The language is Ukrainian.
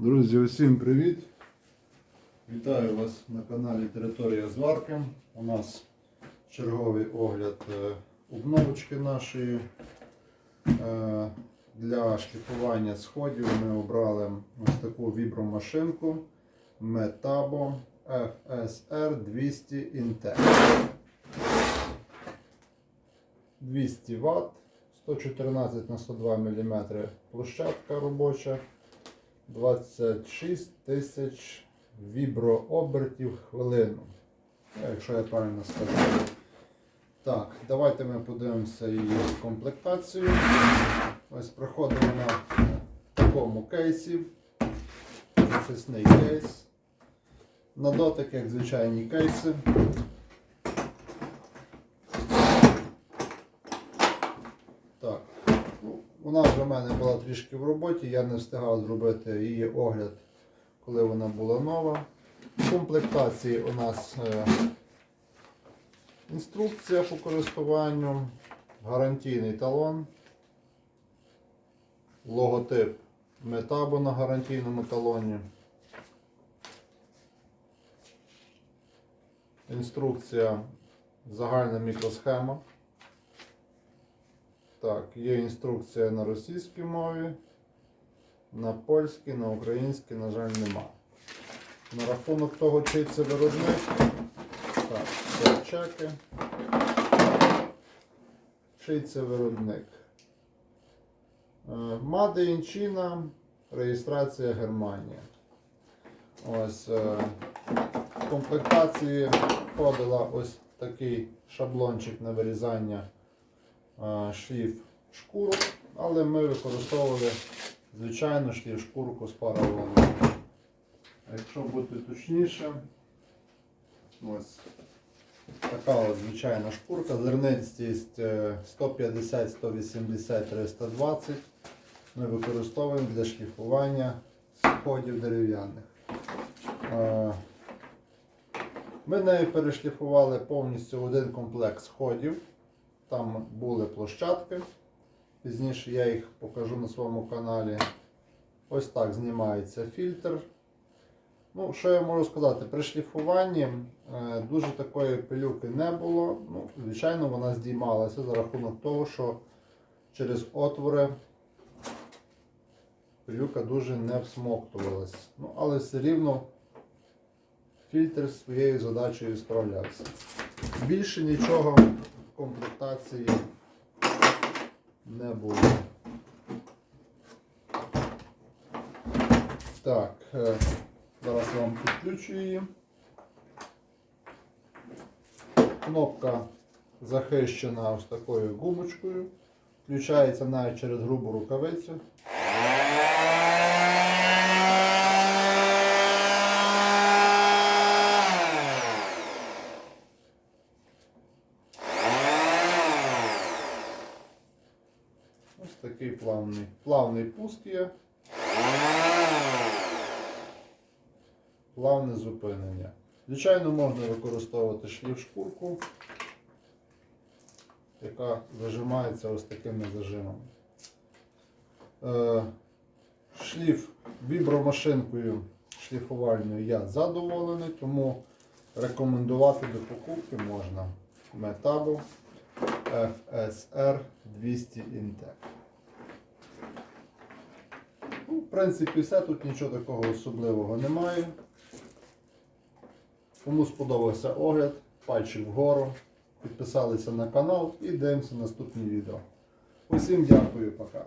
Друзі, усім привіт! Вітаю вас на каналі Територія Зварки. У нас черговий огляд е, обновочки нашої. Е, Для шліфування сходів ми обрали ось таку вібромашинку Metabo FSR 200 Intec. 200 Вт, 114 на 102 мм площадка робоча. 26 тисяч віброобертів хвилину. Ну, Якщо я правильно скажу. Так, давайте ми подивимося її комплектацію. Ось проходить вона в такому кейсі. Захисний кейс. На дотик, як звичайні кейси. Так. Ну, Вона вже в мене була трішки в роботі, я не встигав зробити її огляд, коли вона була нова. В комплектації у нас е, інструкція по користуванню, гарантійний талон, логотип Метабо на гарантійному талоні. Інструкція загальна мікросхема. Так, є інструкція на російській мові, на польській, на українській, на жаль, нема. На рахунок того, чий це виробник. Так, це. Чий це виробник? Е, in China, реєстрація Германія. Ось е, в комплектації входила ось такий шаблончик на вирізання шліф шкурок, але ми використовували звичайну шліф шкурку з паралону. Якщо бути точніше, ось така ось звичайна шкурка, зернистість е, 150, 180, 320 ми використовуємо для шліфування сходів дерев'яних. Е, Ми нею перешліфували повністю один комплект сходів. Там були площадки. Пізніше я їх покажу на своєму каналі. Ось так знімається фільтр. Ну, що я можу сказати? При шліфуванні е, дуже такої пилюки не було. Ну, звичайно, вона здіймалася за рахунок того, що через отвори пилюка дуже не всмоктувалась. Ну, але все рівно фільтр своєю задачею справлявся. Більше нічого комплектації не було. Так, е, зараз я вам підключу її. Кнопка захищена ось такою гумочкою. Включається навіть через грубу рукавицю. Такий плавний, плавний пуск є. Плавне зупинення. Звичайно, можна використовувати шліф шкурку, яка зажимається ось такими зажимами. Е, шліф вібромашинкою шліфувальною я задоволений, тому рекомендувати до покупки можна Metabo FSR 200 Intec. Ну, в принципі, все, тут нічого такого особливого немає. Кому сподобався огляд, пальчик вгору, підписалися на канал і дивимося наступні відео. Усім дякую, пока.